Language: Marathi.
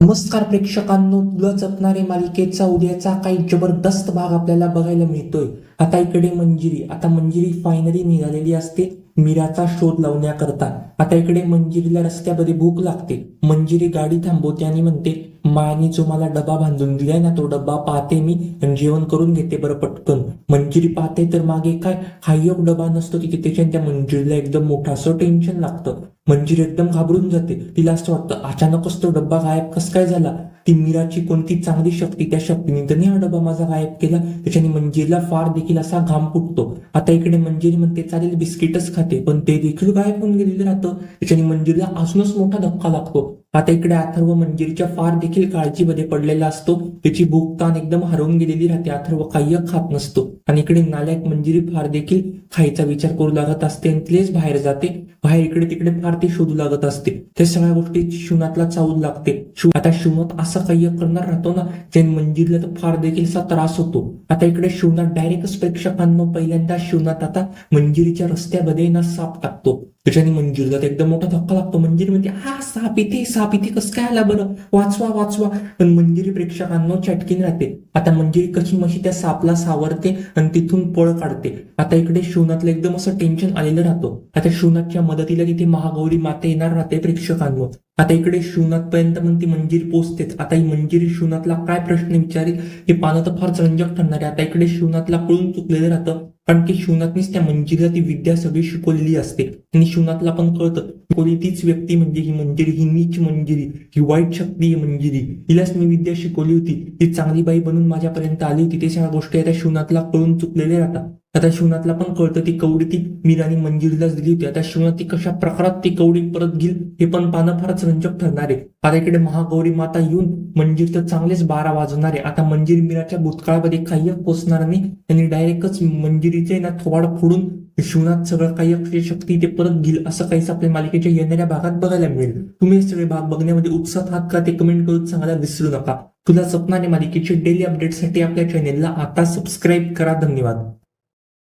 नमस्कार प्रेक्षकांनो तुला जपणारे मालिकेचा उद्याचा काही जबरदस्त भाग आपल्याला बघायला मिळतोय. आता इकडे मंजिरी आता मंजिरी फायनली निघालेली असते. मीराचा शोध लावण्याकरता. आता इकडे मंजिरीला रस्त्यामध्ये भूक लागते. मंजिरी गाडी थांबवते आणि म्हणते माने जो मला डबा बांधून दिलाय ना तो डबा पाहते मी आणि जेवण करून घेते बरं पटकन. मंजिरी पाहते तर मागे काय? हा एक डबा नसतो तिथे त्याच्या त्या मंजिरीला एकदम मोठा असं टेन्शन लागतं. मंजिरी एकदम घाबरून जाते. तिला असं वाटतं अचानकच तो डब्बा गायब कस काय झाला? ती मीराची कोणती चांगली शक्ती त्या शक्तीने त्याने हा डबा माझा गायब केला. त्याच्याने मंजीरला फार देखील असा घाम फुटतो. आता इकडे मंजीर म्हणते चालेल बिस्किटच खाते. पण ते देखील गायब होऊन गेलेलं राहतं. त्याच्याने मंजीरला अजूनच मोठा धक्का लागतो. आता इकडे अथर्व मंजिरीच्या फार देखील काळजीमध्ये पडलेला असतो. त्याची भूक ताण एकदम हरवून गेलेली राहते. अथर्व काही खात नसतो. आणि इकडे नालायक मंजिरी फार देखील खायचा विचार करू लागत असते आणि तिलेच बाहेर जाते. बाहेर इकडे तिकडे फार ती शोधू लागत असते. त्या सगळ्या गोष्टी शिवनाथला चावू लागते. शिव आता शिवनाथ असा काही करणार राहतो ना जे मंजिरीला तर फार देखील असा त्रास होतो. आता इकडे शिवनाथ डायरेक्टच प्रेक्षकांना पहिल्यांदा शिवनाथ आता मंजिरीच्या रस्त्यामध्ये ना साप टाकतो. त्याच्याने मंजिरीला एकदम मोठा धक्का लागतो मंजिरी म्हणते हा साप इथे साप इथे कसं काय आला बरं? वाचवा वाचवा. पण मंजिरी प्रेक्षकांना चटकीन राहते. आता मंजिरी कशी मशी त्या सापला सावरते आणि तिथून पळ काढते. आता इकडे शिवनाथला एकदम असं टेन्शन आलेलं राहतो. आता शिवनाथच्या मदतीला तिथे महागौरी माता येणार राहते प्रेक्षकांवर. आता इकडे शिवनाथ पर्यंत मग ती मंजिरी पोचतेच. आता ही मंजिरी शिवनाथला काय प्रश्न विचारेल हे पाहणं तर फार रंजक ठरणार आहे. आता इकडे शिवनाथला कळून चुकलेलं राहतं कारण की शिवनाथनीच त्या मंजिरीला ती विद्या सगळी शिकवलेली असते. आणि शिवनाथला पण कळतं कोणी तीच व्यक्ती म्हणजे ही मंजिरी ही नीच मंजिरी ही वाईट शक्ती ही मंजिरी हिलाच मी विद्या शिकवली होती. ती चांगली बाई बनून माझ्यापर्यंत आली होती. ते सगळ्या गोष्टी आता शिवनाथला कळून चुकलेले राहतात. आता शिवनाथला पण कळतं ती कवडी ती मीरानी मंजिरीलाच दिली होती. आता शिवनाथ ती कशा प्रकारात ती कवडी परत घेईल हे पण पाहणं फारच रंजक ठरणार आहे. आता इकडे महागौरी माता येऊन मंजिर तर चांगलेच बारा वाजवणार आहे. आता मंजिरी मीराच्या भूतकाळामध्ये काही पोचणार नाही. त्यांनी डायरेक्टच मंजिरीचे ना थोबाड फोडून शिवनाथ सगळं काही अक्षय शक्ती ते परत घेईल असं काहीच आपल्या मालिकेच्या येणाऱ्या भागात बघायला मिळेल. तुम्ही हे सगळे भाग बघण्यामध्ये उत्साह आहात का ते कमेंट करून सांगायला विसरू नका. तुला सपनाने मालिकेचे डेली अपडेटसाठी आपल्या चॅनेलला आता सबस्क्राईब करा. धन्यवाद.